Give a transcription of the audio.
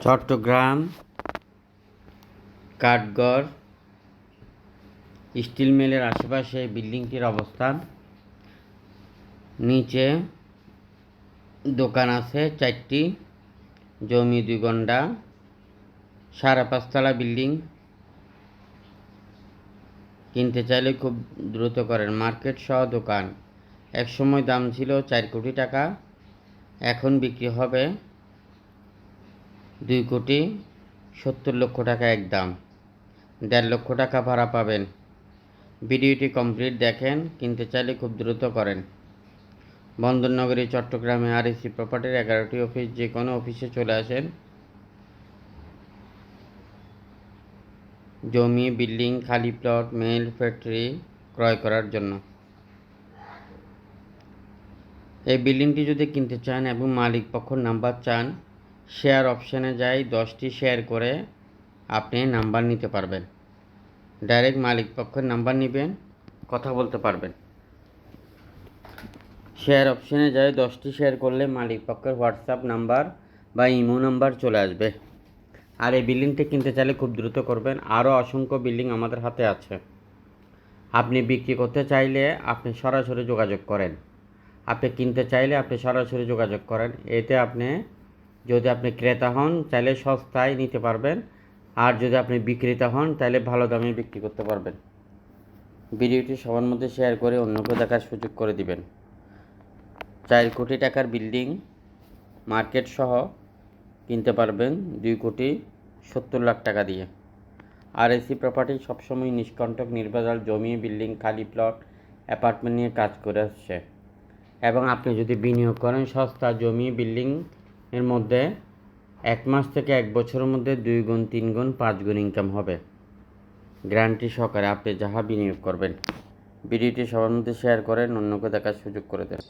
Chittagong, Kathgarh, still মিলের আশেপাশে বিল্ডিংটির অবস্থান। নিচে দোকান আছে চারটি, জমি দুই গন্ডা, সাড়ে পাঁচতলা বিল্ডিং। কিনতে চাইলে খুব দ্রুত করেন। মার্কেট সহ দোকান। এক সময় দাম ছিল চার কোটি টাকা, এখন বিক্রি হবে দুই কোটি সত্তর লক্ষ টাকা এক দাম। দেড় লক্ষ টাকা ভাড়া পাবেন। ভিডিওটি কমপ্লিট দেখেন, কিনতে চাইলে খুব দ্রুত করেন। বন্দরনগরী, চট্টগ্রামে আর এসি প্রপার্টির এগারোটি অফিস, যে কোনো অফিসে চলে আসেন। জমি, বিল্ডিং, খালি প্লট, মেল, ফ্যাক্টরি ক্রয় করার জন্য। এই বিল্ডিংটি যদি কিনতে চান এবং মালিক পক্ষ নাম্বার চান শেয়ার অপশানে যাই, দশটি শেয়ার করে আপনি নাম্বার নিতে পারবেন। ডাইরেক্ট মালিক পক্ষের নাম্বার নেবেন, কথা বলতে পারবেন। শেয়ার অপশানে যাই, দশটি শেয়ার করলে মালিক পক্ষের হোয়াটসঅ্যাপ নাম্বার বা ইমো নাম্বার চলে আসবে। আর এই বিল্ডিংটি কিনতে চাইলে খুব দ্রুত করবেন। আরও অসংখ্য বিল্ডিং আমাদের হাতে আছে। আপনি বিক্রি করতে চাইলে আপনি সরাসরি যোগাযোগ করেন। আপনি কিনতে চাইলে আপনি সরাসরি যোগাযোগ করেন। এতে আপনি যদি আপনি ক্রেতা হন, তাহলে সস্তায় নিতে পারবেন। আর যদি আপনি বিক্রেতা হন, তাহলে ভালো দামে বিক্রি করতে পারবেন। ভিডিওটি সবার মধ্যে শেয়ার করে অন্যকে দেখার সুযোগ করে দিবেন। চার কোটি টাকার বিল্ডিং, মার্কেট সহ কিনতে পারবেন দুই কোটি সত্তর লাখ টাকা দিয়ে। আর এসি প্রপার্টি সবসময় নিষ্কণ্টক নির্বাচল জমি, বিল্ডিং, খালি প্লট, অ্যাপার্টমেন্ট নিয়ে কাজ করে আসছে। এবং আপনি যদি বিনিয়োগ করেন, সস্তা জমি, বিল্ডিং এর মধ্যে এক মাস থেকে এক বছরের মধ্যে দুই গুণ, তিন গুণ, পাঁচ গুণ ইনকাম হবে। গ্যারান্টি সহকারে আপনি যাহা বিনিয়োগ করবেন। ভিডিওটি সবার মধ্যে শেয়ার করেন, অন্যকে দেখার সুযোগ করে দেন।